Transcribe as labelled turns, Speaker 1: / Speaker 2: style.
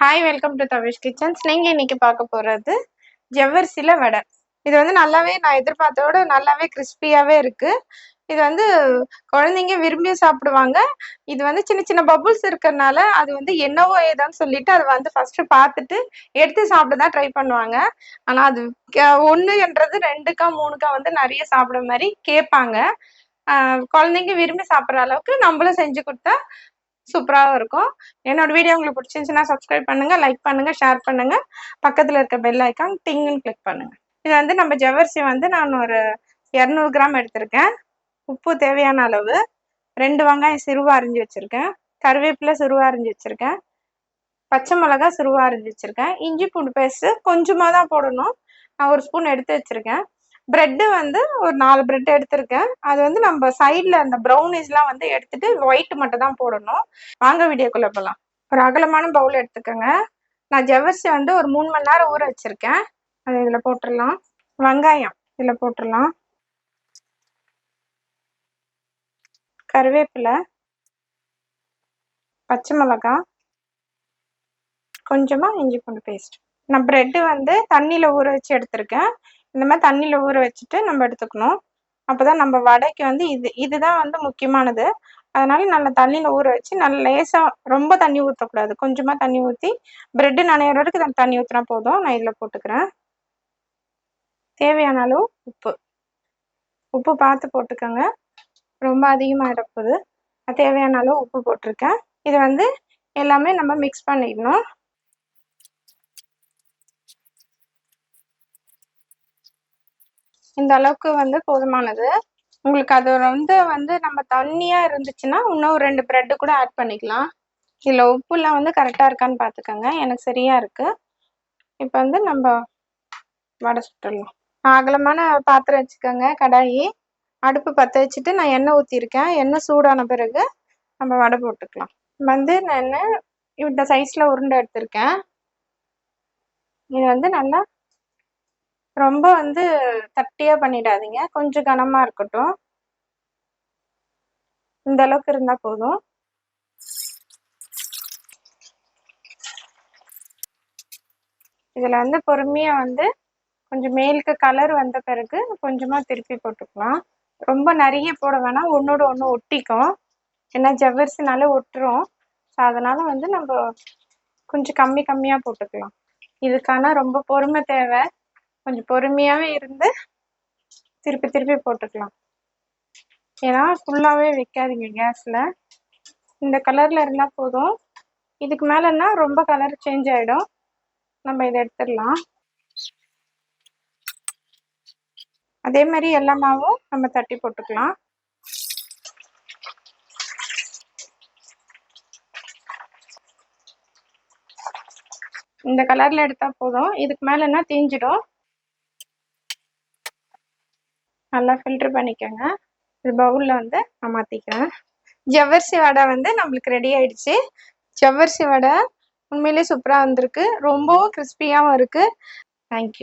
Speaker 1: Hi welcome to Tavish kitchens நீங்கள் இன்னைக்கு பார்க்க போகிறது ஜவ்வரிசியில் வடை. இது வந்து நல்லாவே நான் எதிர்பார்த்தோட நல்லாவே கிறிஸ்பியாகவே இருக்குது இது வந்து குழந்தைங்க விரும்பி சாப்பிடுவாங்க. இது வந்து சின்ன சின்ன பபுள்ஸ் இருக்கிறதுனால அது வந்து என்னவோ ஏதான்னு சொல்லிட்டு அதை வந்து ஃபர்ஸ்ட் பார்த்துட்டு எடுத்து சாப்பிட தான் ட்ரை பண்ணுவாங்க. ஆனால் அது ஒன்றுன்றது ரெண்டுக்கா மூணுக்கா வந்து நிறைய சாப்பிட மாதிரி கேட்பாங்க. குழந்தைங்க விரும்பி சாப்பிட்ற அளவுக்கு நம்மளும் செஞ்சு கொடுத்தா சூப்பராகவும் இருக்கும். என்னோட வீடியோ உங்களுக்கு பிடிச்சிருந்துச்சுன்னா சப்ஸ்கிரைப் பண்ணுங்க லைக் பண்ணுங்க ஷேர் பண்ணுங்க. பக்கத்தில் இருக்க பெல் ஐக்கான் டிங்குன்னு கிளிக் பண்ணுங்க. இது வந்து நம்ம ஜவ்வரிசி வந்து நான் ஒரு இரநூறு கிராம் எடுத்திருக்கேன். உப்பு தேவையான அளவு. ரெண்டு வெங்காயம் சிறுவா அரிஞ்சு வச்சுருக்கேன். கருவேப்பிலை சிறுவா அரிஞ்சு வச்சுருக்கேன். பச்சை மிளகா சிறுவா அரிஞ்சு வச்சுருக்கேன். இஞ்சி பூண்டு பேஸ்ட்டு கொஞ்சமாக தான் போடணும். நான் ஒரு ஸ்பூன் எடுத்து வச்சுருக்கேன். ப்ரெட்டு வந்து ஒரு நாலு ப்ரெட் எடுத்திருக்கேன். அது வந்து நம்ம சைடில் அந்த ப்ரௌனிஸ்லாம் வந்து எடுத்துட்டு ஒயிட் மட்டும் தான் போடணும். வாங்க வீடியோக்குள்ளே போகலாம் ஒரு அகலமான பவுல் எடுத்துக்கோங்க. நான் ஜவ்வரிசி வந்து ஒரு மூணு மணி நேரம் ஊற வச்சுருக்கேன். அது இதில் போட்டுடலாம். வெங்காயம் இதில் போட்டுடலாம். கருவேப்பிலை பச்சை மிளகா கொஞ்சமாக இஞ்சி பூண்டு பேஸ்ட் நான் ப்ரெட்டு வந்து தண்ணியில் ஊற வச்சு எடுத்திருக்கேன். இந்த மாதிரி தண்ணியில் ஊற வச்சுட்டு நம்ம எடுத்துக்கணும். அப்போ தான் நம்ம வடைக்கு வந்து இது இதுதான் வந்து முக்கியமானது. அதனால நல்லா தண்ணியில் ஊற வச்சு நல்லா லேசாக ரொம்ப தண்ணி ஊற்றக்கூடாது கொஞ்சமாக தண்ணி ஊற்றி பிரெட்டு நனையிற வரைக்கும் தண்ணி ஊற்றினா போதும். நான் இதில் போட்டுக்கிறேன். தேவையான அளவு உப்பு. உப்பு பார்த்து போட்டுக்கோங்க. ரொம்ப அதிகமாக போகுது தேவையான அளவு உப்பு போட்டிருக்கேன். இது வந்து எல்லாமே நம்ம மிக்ஸ் பண்ணிடணும். இந்த அளவுக்கு வந்து போதுமானது. உங்களுக்கு அது வந்து வந்து நம்ம தண்ணியாக இருந்துச்சுன்னா இன்னும் ரெண்டு ப்ரெட்டு கூட ஆட் பண்ணிக்கலாம். இதில் உப்புலாம் வந்து கரெக்டாக இருக்கான்னு பார்த்துக்கோங்க எனக்கு சரியாக இருக்குது இப்போ வந்து நம்ம வடை சுட்டுடலாம். அகலமான பாத்திரம் வச்சுக்கோங்க கடாயி. அடுப்பு பற்ற வச்சுட்டு நான் எண்ணெய் ஊற்றிருக்கேன் எண்ணெய் சூடான பிறகு நம்ம வடை போட்டுக்கலாம். வந்து நான் இந்த சைஸில் உருண்டை எடுத்திருக்கேன். இது வந்து நல்லா ரொம்ப வந்து தட்டியாக பண்ணிடாதீங்க. கொஞ்சம் கனமாக இருக்கட்டும். இந்த அளவுக்கு இருந்தால் போதும். இதில் வந்து பொறுமையாக வந்து கொஞ்சம் மேலுக்கு கலர் வந்த பிறகு கொஞ்சமாக திருப்பி போட்டுக்கலாம். ரொம்ப நிறைய போட வேணாம். ஒன்றோட ஒன்று ஒட்டிக்கும். ஏன்னா ஜவ்வரிசினால ஒட்டுரும் ஸோ அதனால் வந்து நம்ம கொஞ்சம் கம்மி கம்மியாக போட்டுக்கலாம். இதுக்கான ரொம்ப பொறுமை தேவை. கொஞ்சம் பொறுமையாகவே இருந்து திருப்பி திருப்பி போட்டுக்கலாம். ஏன்னா ஃபுல்லாகவே வைக்காதீங்க கேஸில் இந்த கலரில் இருந்தால் போதும். இதுக்கு மேலேன்னா ரொம்ப கலர் சேஞ்ச் ஆகிடும் நம்ம இதை எடுத்துடலாம். அதே மாதிரி எல்லா மாவும் நம்ம தட்டி போட்டுக்கலாம். இந்த கலரில் எடுத்தால் போதும். இதுக்கு மேலேனா தீஞ்சிடும். நல்லா ஃபில்டர் பண்ணிக்கோங்க. இது பவுல்ல வந்து நான் மாத்திக்கிறேன். ஜவ்வரிசி வடை வந்து நம்மளுக்கு ரெடி ஆயிடுச்சு. ஜவ்வரிசி வடை உண்மையிலேயே சூப்பராக வந்திருக்கு. ரொம்பவும் கிறிஸ்பியாகவும் இருக்குது தேங்க்யூ